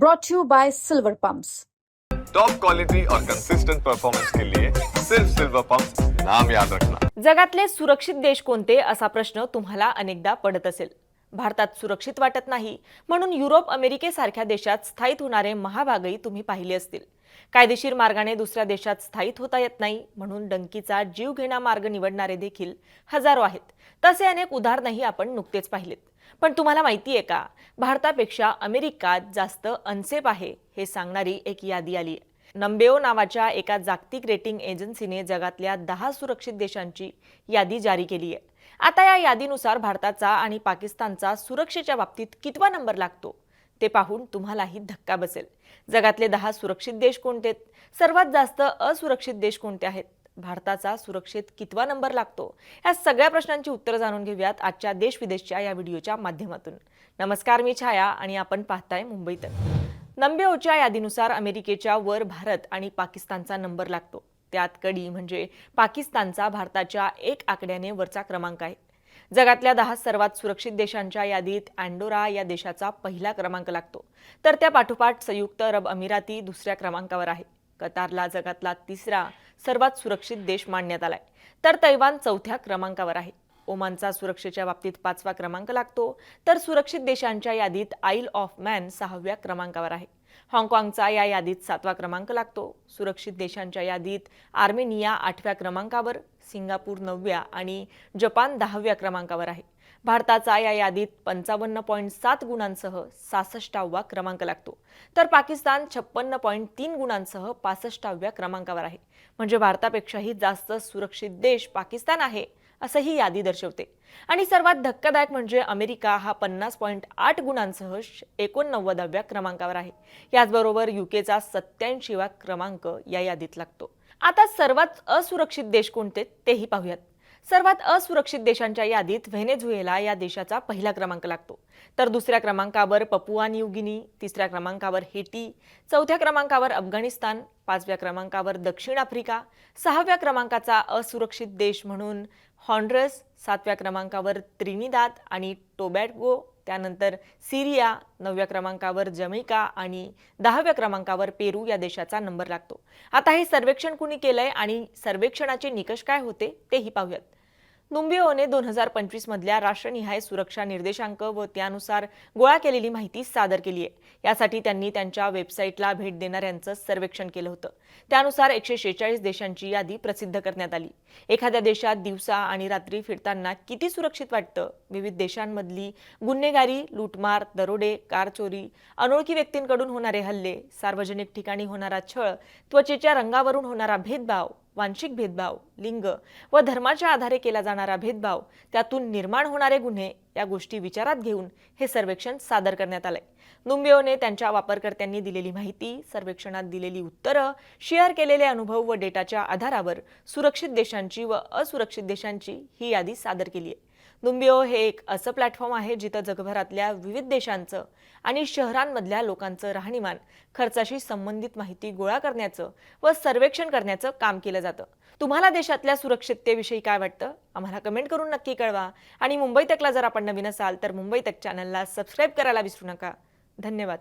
brought to you by Silver Pumps. Top quality और consistent performance के लिए सिर्फ सिल्वर पंप नाम याद रखना। जगातले सुरक्षित देश कोणते असा प्रश्न तुम्हाला अनेकदा पडत असेल. भारतात सुरक्षित वाटत नाही म्हणून युरोप अमेरिकेसारख्या देशात स्थायिक होणारे महाभागही तुम्ही पाहिले असतील. कायदेशीर मार्गाने दुसऱ्या देशात स्थायित होता येत नाही म्हणून डंकीचा जीव घेणा मार्ग निवडणारे देखील हजारो आहेत. तसे अनेक उदाहरणही आपण नुकतेच पाहिलेत. पण तुम्हाला माहिती आहे का? भारतापेक्षा अमेरिकात जास्त अनसेफ आहे हे सांगणारी एक यादी आली आहे. नंबेओ नावाच्या एका जागतिक रेटिंग एजन्सीने जगातल्या दहा सुरक्षित देशांची यादी जारी केली आहे. आता या यादीनुसार भारताचा आणि पाकिस्तानचा सुरक्षेच्या बाबतीत कितवा नंबर लागतो? ते पाहून तुम्हालाही धक्का बसेल. जगातले दहा सुरक्षित देश कोणते? सर्वात जास्त असुरक्षित देश कोणते आहेत? भारताचा सुरक्षित कितवा नंबर लागतो? या सगळ्या प्रश्नांची उत्तरं जाणून घेऊयात आजच्या देश विदेशच्या या व्हिडिओच्या माध्यमातून. नमस्कार मी छाया आणि आपण पाहताय मुंबईत नंबेओच्या यादीनुसार अमेरिकेच्या वर भारत आणि पाकिस्तानचा नंबर लागतो. त्यात कडी म्हणजे पाकिस्तानचा भारताच्या एक आकड्याने वरचा क्रमांक आहे. जगातल्या दहा सर्वात सुरक्षित देशांच्या यादीत अँडोरा या देशाचा पहिला क्रमांक लागतो. तर त्या पाठोपाठ संयुक्त अरब अमिराती दुसऱ्या क्रमांकावर आहे. कतारला जगातला तिसरा सर्वात सुरक्षित देश मानण्यात आलाय. तर तैवान चौथ्या क्रमांकावर आहे. ओमानचा सुरक्षेच्या बाबतीत पाचवा क्रमांक लागतो. तर सुरक्षित देशांच्या यादीत आईल ऑफ मॅन सहाव्या क्रमांकावर आहे. हाँगकाँगचा या यादीत सातवा क्रमांक लागतो. सुरक्षित देशांच्या यादीत आर्मेनिया आठव्या क्रमांकावर सिंगापूर नवव्या आणि जपान दहाव्या क्रमांकावर आहे. भारताचा या यादीत पंचावन्न पॉईंट सात गुणांसह सासष्टावा क्रमांक लागतो. तर पाकिस्तान छप्पन्न पॉईंट तीन गुणांसह पासष्टाव्या क्रमांकावर आहे. म्हणजे भारतापेक्षाही जास्त सुरक्षित देश पाकिस्तान आहे. असं ही यादी दर्शवते. आणि सर्वात धक्कादायक म्हणजे अमेरिका हा पन्नास पॉईंट आठ गुणांसह एकोणनव्वदाव्या क्रमांकावर आहे. याचबरोबर युकेचा सत्याऐंशीवा क्रमांक या यादीत लागतो. आता सर्वात असुरक्षित देश कोणते? तेही पाहूयात. सर्वात असुरक्षित देशांच्या यादीत व्हेनेझुएला या देशाचा पहिला क्रमांक लागतो. तर दुसऱ्या क्रमांकावर पपुआ न्यू गिनी तिसऱ्या क्रमांकावर हेटी चौथ्या क्रमांकावर अफगाणिस्तान पाचव्या क्रमांकावर दक्षिण आफ्रिका सहाव्या क्रमांकाचा असुरक्षित देश म्हणून हॉन्ड्रस सातव्या क्रमांकावर त्रिनिदाद आणि टोबॅटगो त्यानंतर सिरिया नवव्या क्रमांकावर जमैका आणि दहाव्या क्रमांकावर पेरू या देशाचा नंबर लागतो. आता हे सर्वेक्षण कुणी केलंय आणि सर्वेक्षणाचे निकष काय होते तेही पाहूयात. नुंबिओने दोन हजार पंचवीस मधल्या राष्ट्रनिहाय सुरक्षा निर्देशांक व त्यानुसार गोळा केलेली माहिती सादर केली आहे. यासाठी त्यांनी त्यांच्या वेबसाईटला भेट देणाऱ्यांचं सर्वेक्षण केलं होतं. त्यानुसार एकशे शेहेचाळीस देशांची यादी प्रसिद्ध करण्यात आली. एखाद्या देशात दिवसा आणि रात्री फिरताना किती सुरक्षित वाटतं? विविध देशांमधली गुन्हेगारी लूटमार दरोडे कार चोरी अनोळखी व्यक्तींकडून होणारे हल्ले सार्वजनिक ठिकाणी होणारा छळ त्वचेच्या रंगावरून होणारा भेदभाव वांशिक भेदभाव लिंग व धर्माच्या आधारे केला जाणारा भेदभाव त्यातून निर्माण होणारे गुन्हे या गोष्टी विचारात घेऊन हे सर्वेक्षण सादर करण्यात आलंय. नुंबिओने त्यांच्या वापरकर्त्यांनी दिलेली माहिती सर्वेक्षणात दिलेली उत्तरं शेअर केलेले अनुभव व डेटाच्या आधारावर सुरक्षित देशांची व असुरक्षित देशांची ही यादी सादर केली आहे. नुंबिओ हे एक असं प्लॅटफॉर्म आहे जिथं जगभरातल्या विविध देशांचं आणि शहरांमधल्या लोकांचं राहणीमान खर्चाशी संबंधित माहिती गोळा करण्याचं व सर्वेक्षण करण्याचं काम केलं जातं. तुम्हाला देशातल्या सुरक्षिततेविषयी काय वाटतं? आम्हाला कमेंट करून नक्की कळवा. आणि मुंबई तकला जर आपण नवीन असाल तर मुंबई तक चॅनलला सबस्क्राईब करायला विसरू नका. धन्यवाद.